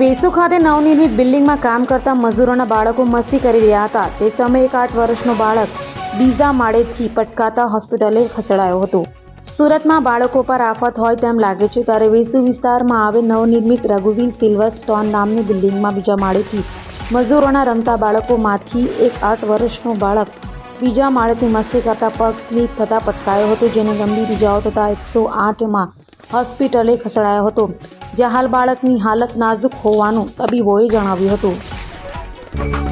વેસુ ખાતે નવનિર્મિત બિલ્ડિંગમાં કામ કરતા મજૂરોના બાળકો મસ્તી કરી રહ્યા હતા. તે સમયે એક આઠ વર્ષનો બાળક બીજા માળેથી પટકાતા હોસ્પિટલે ખસેડાયો હતો. સુરતમાં બાળકો પર આફત હોય તેમ લાગે છે ત્યારે વેસુ વિસ્તારમાં આવે નવનિર્મિત રઘુવીર સિલ્વર સ્ટોન નામની બિલ્ડિંગમાં બીજા માળેથી મજૂરોના રમતા બાળકોમાંથી એક આઠ વર્ષનો બાળક બીજા માળેથી મસ્તી કરતા પગ સ્લીપ થતાં પટકાયો હતો, જેને ગંભીર ઇજાઓ થતાં એકસો આઠમાં હોસ્પિટલે ખસેડાયો હતો જ્યાં હાલ બાળકની હાલત નાજુક હોવાનું તબીબોએ જણાવ્યું હતું.